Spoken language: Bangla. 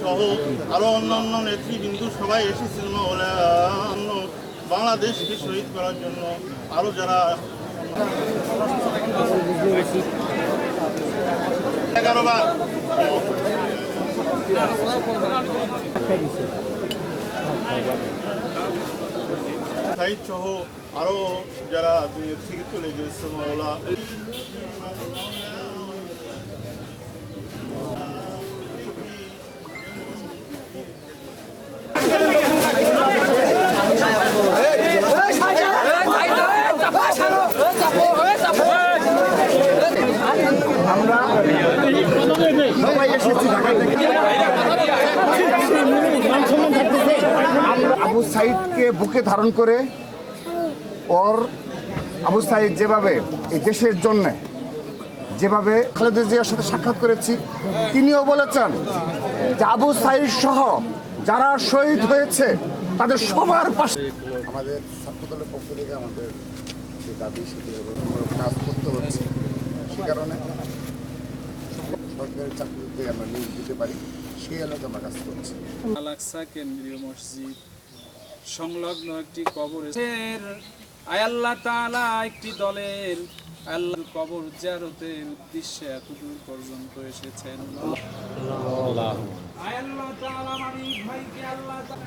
সহ আরও অন্যান্য নেতৃবৃন্দ সবাই এসেছিল অন্য বাংলাদেশকে শহীদ করার জন্য আরও যারা এগারো বার সাহিদ সহ আরও যারা থেকে চলে গেছে মাওলা। আবু সাইদকে বুকে ধারণ করে ওর আবু সাইদ যেভাবে এই দেশের জন্য যেভাবে খালেদা জিয়ার সাথে সাক্ষাৎ করেছি তিনিও বলেছেন যে আবু সাইদ সহ যারা শহীদ হয়েছে তাদের সবার পাশে আমাদের ছাত্রদলের পক্ষ থেকে আমাদের যে দাবি সেটি কাজ করতে হচ্ছে। সে কারণে সরকারি চাকরিতে আমরা নিয়োগ দিতে পারি সেই এলাকায় আমরা কাজ করছি। আলাক্সা কেন্দ্রীয় মসজিদ সংলগ্ন একটি কবর আয়াল্লাহ তালা একটি দলের আল্লাহ কবর জারতের উদ্দেশ্যে এতদূর পর্যন্ত এসেছেন। আয়াল্লাহ তাআলা মালিক ভাইকে আল্লাহ তাআলা